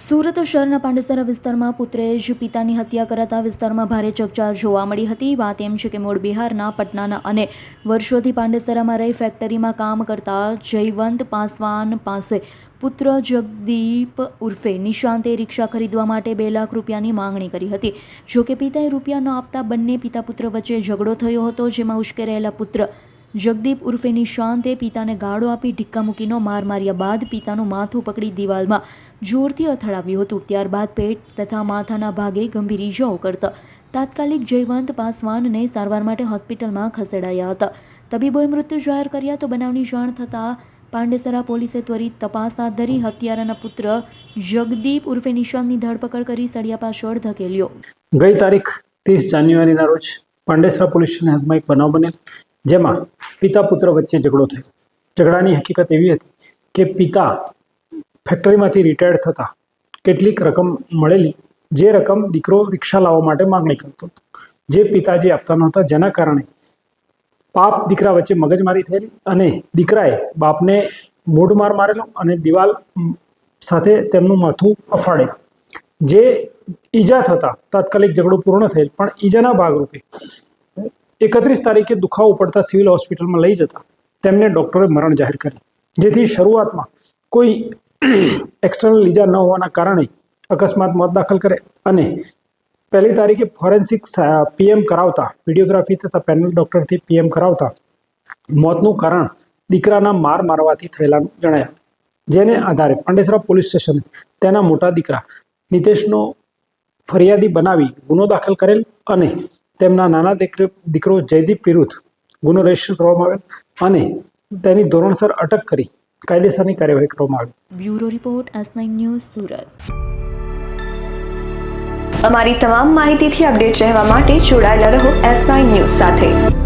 સુરત શહેરના પાંડેસરા વિસ્તારમાં પુત્રે જ પિતાની હત્યા કરાતા વિસ્તારમાં ભારે ચકચાર જોવા મળી હતી. વાત એમ છે કે મૂળ બિહારના, પટનાના અને વર્ષોથી પાંડેસરામાં રહી ફેક્ટરીમાં કામ કરતા જયવંત પાસવાન પાસે પુત્ર જગદીપ ઉર્ફે નિશાંતે રિક્ષા ખરીદવા માટે બે લાખ રૂપિયાની માંગણી કરી હતી. જોકે પિતાએ રૂપિયા ન આપતા બંને પિતા પુત્ર વચ્ચે ઝઘડો થયો હતો, જેમાં ઉશ્કેરાયેલા પુત્ર જગદીપ ઉર્ફે નિશાંતે પિતાને ગાળો આપી ઢિક્કા મૂકીનો માર માર્યા બાદ પિતાનું માથું પકડી દિવાલમાં જોરથી અથડાવ્યું હતું. ત્યારબાદ પેટ તથા માથાના ભાગે ગંભીર ઇજાઓ કરતા તાત્કાલિક જયવંત પાસવાનને સારવાર માટે હોસ્પિટલમાં ખસેડાયા હતા. તબીબોએ મૃત્યુ જાહેર કર્યા તો બનાવની જાણ થતાં પાંડેસરા પોલીસે ત્વરિત તપાસ હાથ ધરી હત્યારાના પુત્ર જગદીપ ઉર્ફે નિશાંતની ધરપકડ કરી સળિયા પાછળ ધકેલ્યો. ગઈ તારીખ ત્રીસ જાન્યુઆરીના રોજ પાંડેસરા પોલીસ સ્ટેશન હાથમાં એક બનાવ બનેલ. જેમાં પિતા પુત્ર વચ્ચે ઝઘડો થયો. ઝઘડાની હકીકત એવી હતી કે પિતા ફેક્ટરીમાંથી રિટાયર્ડ થતાં કેટલીક રકમ મળેલી, જે રકમ દીકરો રિક્ષા લાવવા માટે માંગણી કરતો હતો. જે પિતાજી આપતા નહોતા, જેના કારણે બાપ દીકરા વચ્ચે મગજમારી થયેલી અને દીકરાએ બાપને મૂઢ માર મારેલો અને દિવાલ સાથે તેમનું માથું અફાડેલું જે ઈજા થતા તાત્કાલિક ઝઘડો પૂર્ણ થયેલ, પણ ઈજાના ભાગરૂપે એકત્રીસ તારીખે દુખાવો પડતા સિવિલ હોસ્પિટલમાં લઈ જતા તેમને ડૉક્ટરે મરણ જાહેર કરી. જેથી શરૂઆતમાં કોઈ એક્સટર્નલ લીજા ન હોવાના કારણે અકસ્માત મોત દાખલ કરે અને પહેલી તારીખે ફોરેન્સિક પીએમ કરાવતા, વિડીયોગ્રાફી તથા પેનલ ડૉક્ટરથી પીએમ કરાવતા મોતનું કારણ દીકરાના માર મારવાથી થયેલાનું જણાયા. જેને આધારે પાંડેસરા પોલીસ સ્ટેશને તેના મોટા દીકરા નિતેશનો ફરિયાદી બનાવી ગુનો દાખલ કરેલ અને તેમના નાના દીકરો દીકરો જયદીપ વિરુદ્ધ ગુનો રજિસ્ટર કરવામાં આવેલ અને તેની ધોરણસર અટક કરી કાયદેસરની કાર્યવાહી કરવામાં આવી. Bureau report S nine news Surat. અમારી તમામ માહિતીથી અપડેટ રહેવા માટે જોડાયેલા રહો એસ નાઇન ન્યૂઝ સાથે.